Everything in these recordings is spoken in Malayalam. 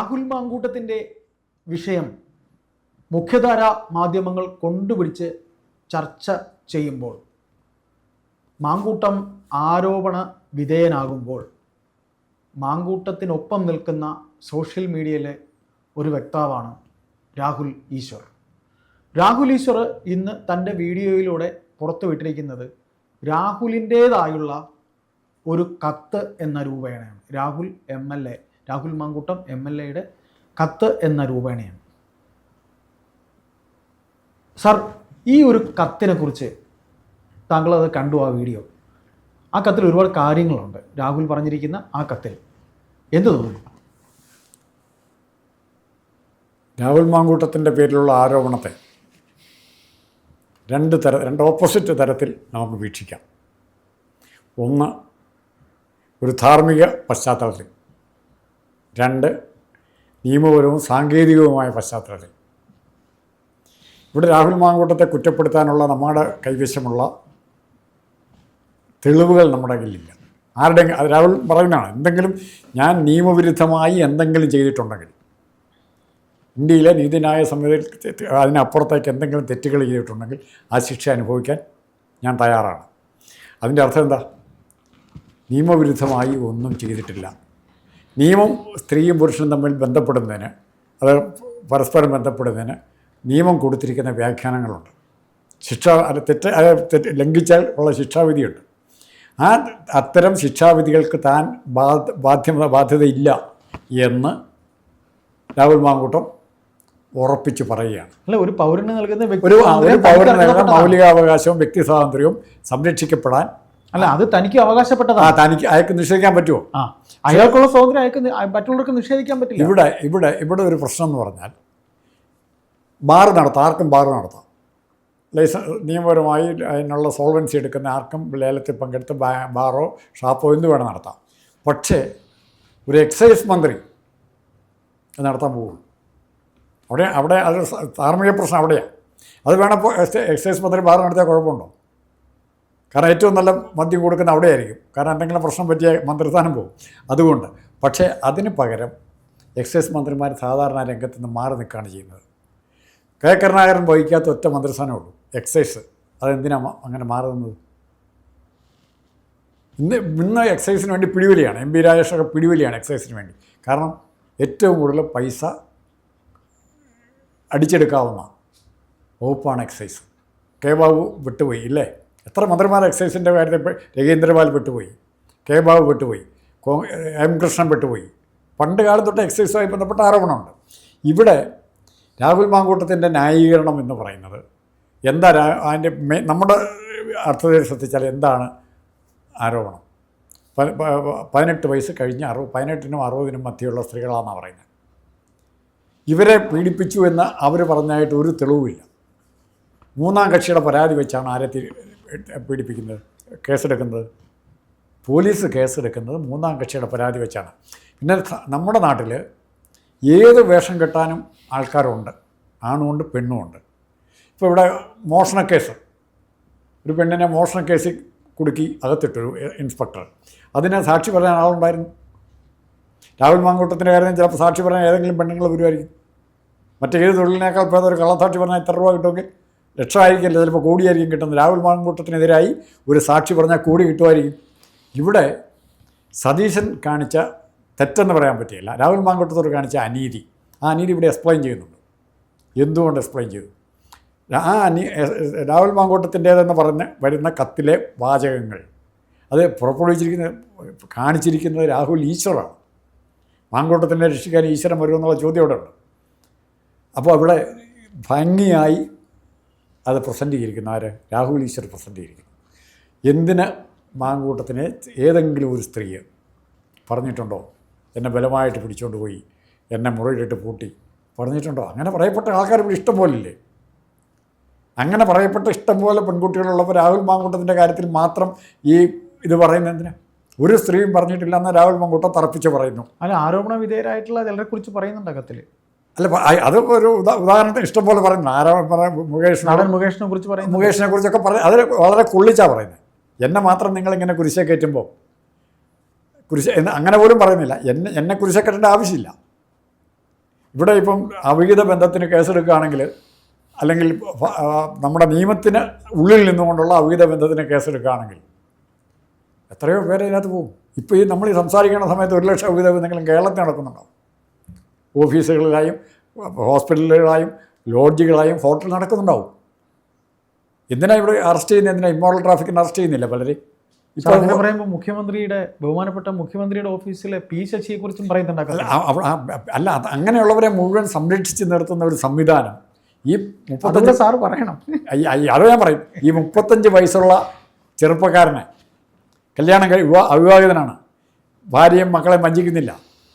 രാഹുൽ മാങ്കൂട്ടത്തിന്റെ വിഷയം മുഖ്യധാര മാധ്യമങ്ങൾ കൊണ്ടുപിടിച്ച് ചർച്ച ചെയ്യുമ്പോൾ മാങ്കൂട്ടം ആരോപണ വിധേയനാകുമ്പോൾ മാങ്കൂട്ടത്തിനൊപ്പം നിൽക്കുന്ന സോഷ്യൽ മീഡിയയിലെ ഒരു വ്യക്താവാണ് രാഹുൽ ഈശ്വർ. രാഹുൽ ഈശ്വർ ഇന്ന് തന്റെ വീഡിയോയിലൂടെ പുറത്തുവിട്ടിരിക്കുന്നത് രാഹുലിന്റേതായുള്ള ഒരു കത്ത് എന്ന രൂപേണയാണ്. Rahul M L A. Rahul Mankoottam M L എയുടെ കത്ത് എന്ന രൂപേണയാണ്. സാർ ഈ ഒരു കത്തിനെ കുറിച്ച് താങ്കൾ അത് കണ്ടു ആ വീഡിയോ. ആ കത്തിൽ ഒരുപാട് കാര്യങ്ങളുണ്ട്. രാഹുൽ പറഞ്ഞിരിക്കുന്ന ആ കത്തിൽ. എന്ത് തോന്നുന്നു? രാഹുൽ മാങ്കൂട്ടത്തിന്റെ പേരിലുള്ള ആരോപണത്തെ രണ്ട് തര രണ്ട് ഓപ്പോസിറ്റ് തരത്തിൽ നമുക്ക് വീക്ഷിക്കാം. ഒന്ന് ഒരു ധാർമ്മിക പശ്ചാത്തലത്തിൽ. രണ്ട് നിയമപരവും സാങ്കേതികവുമായ പശ്ചാത്തലത്തിൽ. ഇവിടെ രാഹുൽ മാങ്കൂട്ടത്തെ കുറ്റപ്പെടുത്താനുള്ള നമ്മുടെ കൈവശമുള്ള തെളിവുകൾ നമ്മുടെ കയ്യിലില്ല. ആരുടെ രാഹുൽ പറയുന്നതാണ് എന്തെങ്കിലും ഞാൻ നിയമവിരുദ്ധമായി എന്തെങ്കിലും ചെയ്തിട്ടുണ്ടെങ്കിൽ ഇന്ത്യയിലെ നീതിന്യായ സംവിധാനത്തിൽ അതിനപ്പുറത്തേക്ക് എന്തെങ്കിലും തെറ്റുകൾ ചെയ്തിട്ടുണ്ടെങ്കിൽ ആ ശിക്ഷ അനുഭവിക്കാൻ ഞാൻ തയ്യാറാണ്. അതിന്റെ അർത്ഥം എന്താ? നിയമവിരുദ്ധമായി ഒന്നും ചെയ്തിട്ടില്ല. നിയമം സ്ത്രീയും പുരുഷനും തമ്മിൽ ബന്ധപ്പെടുന്നതിന് അത് പരസ്പരം ബന്ധപ്പെടുന്നതിന് നിയമം കൊടുത്തിരിക്കുന്ന വ്യാഖ്യാനങ്ങളുണ്ട്. ശിക്ഷ അത് തെറ്റ് അത് തെറ്റ് ലംഘിച്ചാൽ ഉള്ള ശിക്ഷാവിധിയുണ്ട്. ആ അത്തരം ശിക്ഷാവിധികൾക്ക് താൻ ബാധ്യ ബാധ്യതയില്ല എന്ന് രാഹുൽ മാങ്കൂട്ടം ഉറപ്പിച്ച് പറയുകയാണ്. അല്ല ഒരു പൗരന് നൽകുന്ന ഒരു പൗരന് നൽകുന്ന മൗലികാവകാശവും വ്യക്തി സ്വാതന്ത്ര്യവും സംരക്ഷിക്കപ്പെടാൻ അല്ല അത് തനിക്ക് അവകാശപ്പെട്ടതാണ്. തനിക്ക് അയാൾക്ക് നിഷേധിക്കാൻ പറ്റുമോ? ആ അയാൾക്കുള്ള സ്വാതന്ത്ര്യം അയാൾക്ക് മറ്റുള്ളവർക്ക് നിഷേധിക്കാൻ പറ്റില്ല. ഇവിടെ ഇവിടെ ഇവിടെ ഒരു പ്രശ്നം എന്ന് പറഞ്ഞാൽ ബാർ നടത്താം ആർക്കും ബാർ നടത്താം. ലൈസൻസ് നിയമപരമായി അതിനുള്ള സോൾവൻസി എടുക്കുന്ന ആർക്കും ലേലത്തിൽ പങ്കെടുത്ത് ബാറോ ഷാപ്പോ എന്ത് വേണം നടത്താം. പക്ഷേ ഒരു എക്സൈസ് മന്ത്രി നടത്താൻ പോകുള്ളൂ അവിടെ അവിടെ അത് ധാർമ്മിക പ്രശ്നം അവിടെയാണ് അത് വേണം എക്സൈസ് മന്ത്രി ബാർ നടത്തിയാൽ കുഴപ്പമുണ്ടോ? കാരണം ഏറ്റവും നല്ല മദ്യം കൊടുക്കുന്ന അവിടെയായിരിക്കും. കാരണം എന്തെങ്കിലും പ്രശ്നം പറ്റിയ മന്ത്രിസ്ഥാനം പോകും. അതുകൊണ്ട് പക്ഷേ അതിന് പകരം എക്സൈസ് മന്ത്രിമാർ സാധാരണ രംഗത്ത് നിന്ന് മാറി നിൽക്കുകയാണ് ചെയ്യുന്നത്. കെ. കരുണാകരൻ വഹിക്കാത്ത ഒറ്റ മന്ത്രിസ്ഥാനമേ ഉള്ളൂ. എക്സൈസ്. അതെന്തിനാണ് അങ്ങനെ മാറുന്നത്? ഇന്ന് ഇന്ന് എക്സൈസിന് വേണ്ടി പിടിവലിയാണ്. എം ബി രാജേഷൊക്കെ പിടിവലിയാണ് എക്സൈസിന് വേണ്ടി. കാരണം ഏറ്റവും കൂടുതൽ പൈസ അടിച്ചെടുക്കാവുന്ന വകുപ്പാണ് എക്സൈസ്. കെ ബാബു വിട്ടുപോയി ഇല്ലേ? എത്ര മന്ത്രിമാർ എക്സൈസിന്റെ കാര്യത്തിൽ രവീന്ദ്രപാൽ പെട്ടുപോയി കെ ബാബു പെട്ടുപോയി എം കൃഷ്ണൻ പെട്ടുപോയി. പണ്ട് കാലം തൊട്ട് എക്സൈസുമായി ബന്ധപ്പെട്ട ആരോപണമുണ്ട്. ഇവിടെ രാഹുൽ മാങ്കൂട്ടത്തിന്റെ ന്യായീകരണം എന്ന് പറയുന്നത് എന്താ അതിന്റെ നമ്മുടെ അർത്ഥത്തിൽ ശ്രദ്ധിച്ചാൽ എന്താണ് ആരോപണം? പതിനെട്ട് വയസ്സ് കഴിഞ്ഞ് അറുപത് പതിനെട്ടിനും അറുപതിനും മധ്യയുള്ള സ്ത്രീകളാണെന്നാണ് പറയുന്നത്. ഇവരെ പീഡിപ്പിച്ചു എന്ന് അവർ പറഞ്ഞായിട്ട് ഒരു തെളിവുമില്ല. മൂന്നാം കക്ഷിയുടെ പരാതി വെച്ചാണ് ആരെ പീഡിപ്പിക്കുന്നത് കേസെടുക്കുന്നത് പോലീസ് കേസെടുക്കുന്നത് മൂന്നാം കക്ഷിയുടെ പരാതി വെച്ചാണ്. പിന്നെ നമ്മുടെ നാട്ടിൽ ഏത് വേഷം കെട്ടാനും ആൾക്കാരുണ്ട് ആണുമുണ്ട് പെണ്ണുമുണ്ട്. ഇപ്പോൾ ഇവിടെ മോഷണ കേസ് ഒരു പെണ്ണിനെ മോഷണ കേസ് കുടുക്കി അകത്തിട്ടൊരു ഇൻസ്പെക്ടർ. അതിനെ സാക്ഷി പറയാൻ ആളുണ്ടായിരുന്നു? രാഹുൽ മാങ്കൂട്ടത്തിന്റെ കാര്യം ചിലപ്പോൾ സാക്ഷി പറയാൻ ഏതെങ്കിലും പെണ്ണുങ്ങൾ വരുമായിരിക്കും. മറ്റേത് തൊഴിലിനേക്കാൾ ഭേദം ഒരു കള്ളസാക്ഷി പറഞ്ഞാൽ ഇത്ര രൂപ കിട്ടുമെങ്കിൽ ലക്ഷമായിരിക്കില്ല ചിലപ്പോൾ കോടിയായിരിക്കും കിട്ടുന്നത്. രാഹുൽ മാങ്കൂട്ടത്തിനെതിരായി ഒരു സാക്ഷി പറഞ്ഞാൽ കോടി കിട്ടുമായിരിക്കും. ഇവിടെ സതീശൻ കാണിച്ച തെറ്റെന്ന് പറയാൻ പറ്റില്ല. രാഹുൽ മാങ്കൂട്ടത്തോട് കാണിച്ച അനീതി. ആ അനീതി ഇവിടെ എക്സ്പ്ലെയിൻ ചെയ്യുന്നുണ്ട്. എന്തുകൊണ്ട് എക്സ്പ്ലെയിൻ ചെയ്തു? ആ അനീ രാഹുൽ മാങ്കൂട്ടത്തിന്റേതെന്ന് പറഞ്ഞ് വരുന്ന കത്തിലെ വാചകങ്ങൾ. അത് പുറപ്പെടുവിച്ചിരിക്കുന്ന കാണിച്ചിരിക്കുന്നത് രാഹുൽ ഈശ്വറാണ്. മാങ്കൂട്ടത്തിനെ രക്ഷിക്കാൻ ഈശ്വരൻ വരുമെന്നുള്ള ചോദ്യം അവിടെ ഉണ്ട്. അപ്പോൾ അവിടെ ഭംഗിയായി അത് പ്രസന്റ് ചെയ്തിരിക്കുന്നു ആര്? രാഹുൽ ഈശ്വർ പ്രസന്റ് ചെയ്തിരിക്കുന്നു എന്തിന് മാങ്കൂട്ടത്തിനെ ഏതെങ്കിലും ഒരു സ്ത്രീ പറഞ്ഞിട്ടുണ്ടോ? എന്നെ ബലമായിട്ട് പിടിച്ചുകൊണ്ട് പോയി എന്നെ മുറിയിലിട്ട് പൂട്ടി പറഞ്ഞിട്ടുണ്ടോ? അങ്ങനെ പറയപ്പെട്ട ആൾക്കാർ ഇവിടെ ഇഷ്ടം പോലില്ലേ? അങ്ങനെ പറയപ്പെട്ട ഇഷ്ടം പോലെ പെൺകുട്ടികളുള്ളപ്പോൾ രാഹുൽ മാങ്കൂട്ടത്തിന്റെ കാര്യത്തിൽ മാത്രം ഈ ഇത് പറയുന്നത് എന്തിനാ? ഒരു സ്ത്രീയും പറഞ്ഞിട്ടില്ല എന്ന് രാഹുൽ മാങ്കൂട്ടം തറപ്പിച്ച് പറയുന്നു. അല്ല ആരോപണ വിധേയരായിട്ടുള്ള ചിലരെ കുറിച്ച് പറയുന്നുണ്ട് കത്തിൽ അല്ല അത് ഒരു ഉദാ ഉദാഹരണത്തിന് ഇഷ്ടം പോലെ പറയുന്നു നാരായണ പറയാം മുകേഷ് നടൻ മുകേഷിനെ കുറിച്ച് പറയും മുകേഷിനെ കുറിച്ചൊക്കെ പറയും അത് വളരെ കുള്ളിച്ചാണ് പറയുന്നത്. എന്നെ മാത്രം നിങ്ങളിങ്ങനെ കുരിശേ കയറ്റുമ്പോൾ കുരിശ എന്ന് അങ്ങനെ പോലും പറയുന്നില്ല. എന്നെ എന്നെ കുരിശെ കെട്ടേണ്ട ആവശ്യമില്ല. ഇവിടെ ഇപ്പം അവിഹിത ബന്ധത്തിന് കേസെടുക്കുകയാണെങ്കിൽ അല്ലെങ്കിൽ നമ്മുടെ നിയമത്തിന് ഉള്ളിൽ നിന്നുകൊണ്ടുള്ള അവിഹിത ബന്ധത്തിന് കേസെടുക്കുകയാണെങ്കിൽ എത്രയോ പേര് ഇതിനകത്ത് പോകും. ഇപ്പോൾ ഈ നമ്മൾ ഈ സംസാരിക്കുന്ന സമയത്ത് ഒരു ലക്ഷം അവിഹിത ബന്ധങ്ങളും കേരളത്തിൽ നടക്കുന്നുണ്ടാവും. ഓഫീസുകളിലായും ഹോസ്പിറ്റലുകളായും ലോഡ്ജുകളായും ഹോട്ടൽ നടക്കുന്നുണ്ടാവും. എന്തിനാ ഇവിടെ അറസ്റ്റ് ചെയ്യുന്നത്? എന്തിനാ ഇമ്മോറൽ ട്രാഫിക്കിന് അറസ്റ്റ് ചെയ്യുന്നില്ല പലരും? സാർ, ഇപ്പോൾ അങ്ങനെ പറയുമ്പോൾ മുഖ്യമന്ത്രിയുടെ ബഹുമാനപ്പെട്ട മുഖ്യമന്ത്രിയുടെ ഓഫീസിലെ പി ശശിയെ കുറിച്ചും അല്ല പറയുന്നുണ്ടാക്കാം അല്ല അത് അങ്ങനെയുള്ളവരെ മുഴുവൻ സംരക്ഷിച്ച് നിർത്തുന്ന ഒരു സംവിധാനം. ഈ മുപ്പത്തഞ്ച് സാറ് പറയണം. അത് ഞാൻ പറയും. ഈ മുപ്പത്തഞ്ച് വയസ്സുള്ള ചെറുപ്പക്കാരനെ കല്യാണം കഴി വിവാ അവിവാഹിതനാണ്. ഭാര്യയും മക്കളെ വഞ്ചിക്കുന്നില്ല.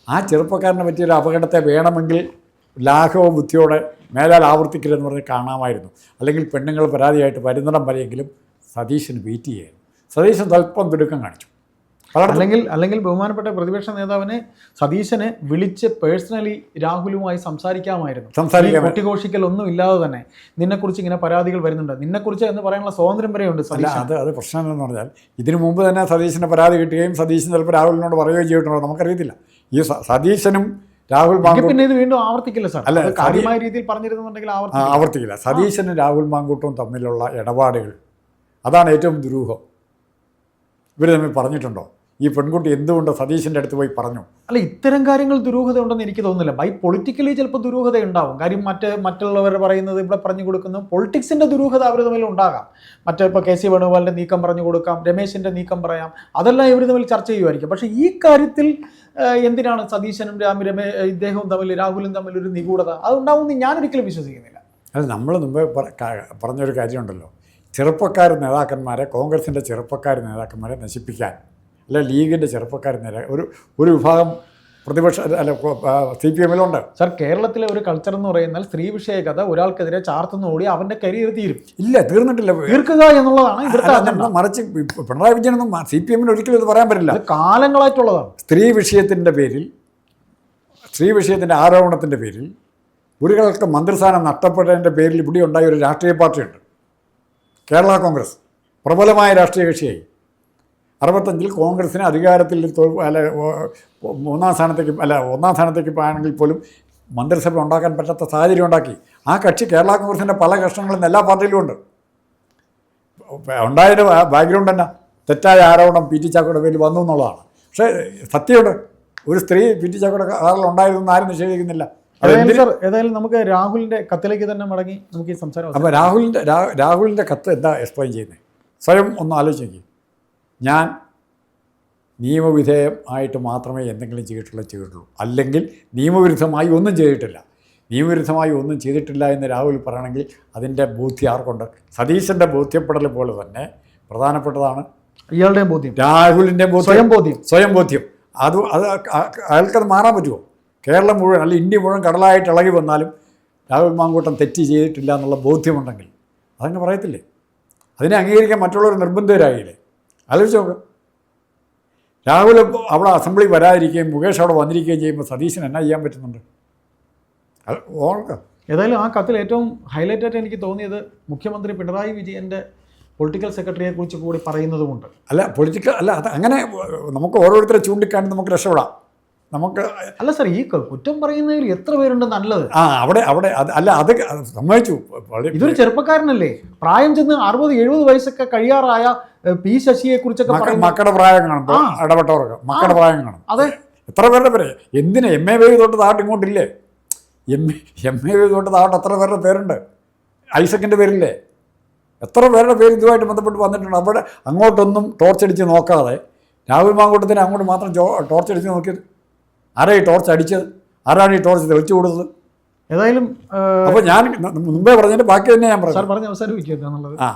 ആ ചെറുപ്പക്കാരനെ പറ്റിയൊരു അപകടത്തെ വേണമെങ്കിൽ ലാഘവ ബുദ്ധിയോടെ മേലാൽ ആവർത്തിക്കരുതെന്ന് പറഞ്ഞ് കാണാമായിരുന്നു. അല്ലെങ്കിൽ പെണ്ണുങ്ങൾ പരാതിയായിട്ട് വരുന്നിടം വരെയെങ്കിലും സതീശന് വെയിറ്റ് ചെയ്യായിരുന്നു. സതീശൻ തൽപ്പം തിടുക്കം കാണിച്ചു. അല്ലെങ്കിൽ അല്ലെങ്കിൽ ബഹുമാനപ്പെട്ട പ്രതിപക്ഷ നേതാവിനെ സതീശനെ വിളിച്ച് പേഴ്സണലി രാഹുലുമായി സംസാരിക്കാമായിരുന്നു. സംസാരിക്കാൻ കുട്ടിഘോഷിക്കൽ ഒന്നും ഇല്ലാതെ തന്നെ നിന്നെക്കുറിച്ച് ഇങ്ങനെ പരാതികൾ വരുന്നുണ്ട്. നിന്നെക്കുറിച്ച് എന്ന് പറയാനുള്ള സ്വാതന്ത്ര്യം വരെയുണ്ട് സതീശൻ. അത് അത് പ്രശ്നം എന്ന് പറഞ്ഞാൽ ഇതിനു മുമ്പ് തന്നെ സതീശന് പരാതി കിട്ടുകയും സതീശൻ ചിലപ്പോൾ രാഹുലിനോട് പറയുകയും ചെയ്തിട്ടുണ്ടോ നമുക്കറിയത്തില്ല. ഈ സതീശനും രാഹുൽ പിന്നെ ഇത് വീണ്ടും ആവർത്തിക്കില്ല സാർ. അല്ല, കാര്യമായ രീതിയിൽ പറഞ്ഞിരുന്നുണ്ടെങ്കിൽ ആവർത്തിക്കില്ല. സതീശനും രാഹുൽ മാങ്കൂട്ടും തമ്മിലുള്ള ഇടപാടുകൾ. അതാണ് ഏറ്റവും ദുരൂഹം. ഇവർ തമ്മിൽ പറഞ്ഞിട്ടുണ്ടോ? ഈ പെൺകുട്ടി എന്തുകൊണ്ട് സതീശന്റെ അടുത്ത് പോയി പറഞ്ഞു? അല്ല ഇത്തരം കാര്യങ്ങൾ ദുരൂഹത ഉണ്ടെന്ന് എനിക്ക് തോന്നുന്നില്ല. ബൈ പൊളിറ്റിക്കലി ചിലപ്പോൾ ദുരൂഹത ഉണ്ടാവും. കാര്യം മറ്റ് മറ്റുള്ളവർ പറയുന്നത് ഇവിടെ പറഞ്ഞു കൊടുക്കുന്നു. പൊളിറ്റിക്സിന്റെ ദുരൂഹത അവർ തമ്മിൽ ഉണ്ടാകാം. മറ്റേ ഇപ്പോൾ കെ സി വേണുഗോപാലിന്റെ നീക്കം പറഞ്ഞു കൊടുക്കാം രമേശിന്റെ നീക്കം പറയാം. അതെല്ലാം ഇവർ തമ്മിൽ ചർച്ച ചെയ്യുമായിരിക്കും. പക്ഷേ ഈ കാര്യത്തിൽ എന്തിനാണ് സതീശനും രാമ രമേ ഇദ്ദേഹവും തമ്മിൽ രാഹുലും തമ്മിൽ ഒരു നിഗൂഢത? അതുണ്ടാവുമെന്ന് ഞാൻ ഒരിക്കലും വിശ്വസിക്കുന്നില്ല. അത് നമ്മൾ മുമ്പേ പറഞ്ഞൊരു കാര്യമുണ്ടല്ലോ. ചെറുപ്പക്കാർ നേതാക്കന്മാരെ കോൺഗ്രസിന്റെ ചെറുപ്പക്കാർ നേതാക്കന്മാരെ നശിപ്പിക്കാൻ. അല്ല ലീഗിന്റെ ചെറുപ്പക്കാർ നേരെ. ഒരു ഒരു വിഭാഗം പ്രതിപക്ഷ അല്ല സി പി എമ്മിലുണ്ട്. സാർ കേരളത്തിലെ ഒരു കൾച്ചർ എന്ന് പറയുന്നാൽ സ്ത്രീ വിഷയ കഥ ഒരാൾക്കെതിരെ ചാർത്തുന്ന ഓടി അവന്റെ കരിയർ തീരും. ഇല്ല തീർന്നിട്ടില്ല. തീർക്കുക എന്നുള്ളതാണ് ഇവിടുത്തെ മറിച്ച് പിണറായി വിജയനൊന്നും സി പി എമ്മിന് ഒരിക്കലും ഇത് പറയാൻ പറ്റില്ല. കാലങ്ങളായിട്ടുള്ളതാണ്. സ്ത്രീ വിഷയത്തിന്റെ പേരിൽ സ്ത്രീ വിഷയത്തിന്റെ ആരോപണത്തിന്റെ പേരിൽ ഒരുകൾക്ക് മന്ത്രിസ്ഥാനം നഷ്ടപ്പെട്ടതിന്റെ പേരിൽ ഇവിടെ ഉണ്ടായ ഒരു രാഷ്ട്രീയ പാർട്ടിയുണ്ട്. കേരള കോൺഗ്രസ്. പ്രബലമായ രാഷ്ട്രീയ കക്ഷിയായി. അറുപത്തഞ്ചിൽ കോൺഗ്രസിന് അധികാരത്തിൽ അല്ല മൂന്നാം സ്ഥാനത്തേക്ക് അല്ല ഒന്നാം സ്ഥാനത്തേക്ക് പോയാണെങ്കിൽ പോലും മന്ത്രിസഭ ഉണ്ടാക്കാൻ പറ്റാത്ത സാഹചര്യം ഉണ്ടാക്കി. ആ കക്ഷി കേരള കോൺഗ്രസിന്റെ പല കഷ്ണങ്ങളും എല്ലാ പാർട്ടിയിലും ഉണ്ട്. ഉണ്ടായത് ബാക്ക്ഗ്രൗണ്ട് തന്നെ. തെറ്റായ ആരോപണം പി ടി ചാക്കോയുടെ പേരിൽ വന്നു എന്നുള്ളതാണ്. പക്ഷേ സത്യമുണ്ട്. ഒരു സ്ത്രീ പി ടി ചാക്കോയുടെ കാറിൽ ഉണ്ടായിരുന്നു ആരും നിഷേധിക്കുന്നില്ല. ഏതായാലും നമുക്ക് രാഹുലിന്റെ കത്തിലേക്ക് തന്നെ മടങ്ങി നമുക്ക് ഈ സംസാരം അപ്പോൾ രാഹുലിന്റെ രാഹുലിന്റെ രാഹുലിന്റെ കത്ത് എന്താ എക്സ്പ്ലെയിൻ ചെയ്യുന്നത് സ്വയം ഒന്ന് ആലോചിക്കുക ഞാൻ നിയമവിധേയം ആയിട്ട് മാത്രമേ എന്തെങ്കിലും ചെയ്തിട്ടുള്ള ചെയ്തിട്ടുള്ളൂ. അല്ലെങ്കിൽ നിയമവിരുദ്ധമായി ഒന്നും ചെയ്തിട്ടില്ല. നിയമവിരുദ്ധമായി ഒന്നും ചെയ്തിട്ടില്ല എന്ന് രാഹുൽ പറയണമെങ്കിൽ അതിന്റെ ബോധ്യം ആർക്കുണ്ട്? സതീശന്റെ ബോധ്യപ്പെടൽ പോലെ തന്നെ പ്രധാനപ്പെട്ടതാണ് ഇയാളുടെയും ബോധ്യം. രാഹുലിന്റെ സ്വയം ബോധ്യം. സ്വയം ബോധ്യം. അത് അത് അയാൾക്കത് മാറാൻ പറ്റുമോ? കേരളം മുഴുവൻ അല്ലെങ്കിൽ ഇന്ത്യ മുഴുവൻ കടലായിട്ട് ഇളകി വന്നാലും രാഹുൽ മാങ്കൂട്ടം തെറ്റ് ചെയ്തിട്ടില്ല എന്നുള്ള ബോധ്യമുണ്ടെങ്കിൽ അതങ്ങ് പറയത്തില്ലേ? അതിനെ അംഗീകരിക്കാൻ മറ്റുള്ളവർ നിർബന്ധിതരായില്ലേ? ആലോചിച്ച് നോക്കാം രാഹുൽ അവിടെ അസംബ്ലി വരാതിരിക്കുകയും മുകേഷ് അവിടെ വന്നിരിക്കുകയും ചെയ്യുമ്പോൾ സതീശന് എന്നാ ചെയ്യാൻ പറ്റുന്നുണ്ട്? ഓർക്കാം. ഏതായാലും ആ കത്തിൽ ഏറ്റവും ഹൈലൈറ്റ് ആയിട്ട് എനിക്ക് തോന്നിയത് മുഖ്യമന്ത്രി പിണറായി വിജയന്റെ പൊളിറ്റിക്കൽ സെക്രട്ടറിയെ കുറിച്ച് കൂടി പറയുന്നതുമുണ്ട്. അല്ല പൊളിറ്റിക്കൽ അല്ല അത് അങ്ങനെ നമുക്ക് ഓരോരുത്തരെ ചൂണ്ടിക്കാണ്ട് നമുക്ക് രക്ഷപ്പെടാം. നമുക്ക് അല്ല സാർ ഈ കുറ്റം പറയുന്നതിൽ എത്ര പേരുണ്ട് നല്ലത്? ആ അവിടെ അവിടെ അത് അല്ല അത് സമ്മതിച്ചു. ഇതൊരു ചെറുപ്പക്കാരനല്ലേ? പ്രായം ചെന്ന് അറുപത് എഴുപത് വയസ്സൊക്കെ കഴിയാറായ പി ശശിയെ കുറിച്ചൊക്കെ മക്കളുടെ പ്രായം കാണും. ഇടപെട്ടവർക്ക് മക്കളുടെ പ്രായം കാണും അതെ. എത്ര പേരുടെ പേര്? എന്തിനാ എം എ വേവ് തൊട്ട് താട്ട് ഇങ്ങോട്ടില്ലേ? എം എം എ വേവ് തൊട്ട് താട്ട് എത്ര പേരുടെ പേരുണ്ട്? ഐസക്കിന്റെ പേരില്ലേ? എത്ര പേരുടെ പേര് ഇതുമായിട്ട് ബന്ധപ്പെട്ട് വന്നിട്ടുണ്ട്? അവിടെ അങ്ങോട്ടൊന്നും ടോർച്ചടിച്ച് നോക്കാതെ രാഹുൽ മാങ്കൂട്ടത്തിന് അങ്ങോട്ട് മാത്രം ടോർച്ച് ടോർച്ചടിച്ച് നോക്കിയത്. ആരാ ഈ ടോർച്ച് അടിച്ചത്? ആരാണ് ഈ ടോർച്ച് തെളിച്ചു കൊടുത്തത്? ഏതായാലും അപ്പോൾ ഞാൻ മുമ്പേ പറഞ്ഞതിന്റെ ബാക്കി തന്നെ ഞാൻ പറഞ്ഞു സാർ അവസാനിപ്പിക്കുന്നത് അവസാനിപ്പിക്കുക എന്നുള്ളത്. ആ.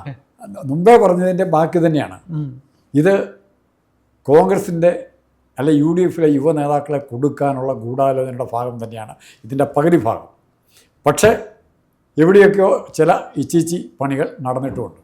മുമ്പേ പറഞ്ഞതിന്റെ ബാക്കി തന്നെയാണ്. ഇത് കോൺഗ്രസിന്റെ അല്ലെ യു ഡി എഫിലെ യുവ നേതാക്കളെ കൊടുക്കാനുള്ള ഗൂഢാലോചനയുടെ ഭാഗം തന്നെയാണ് ഇതിന്റെ പകുതി ഭാഗം. പക്ഷേ എവിടെയൊക്കെയോ ചില ഇച്ചിച്ചി പണികൾ നടന്നിട്ടുമുണ്ട്.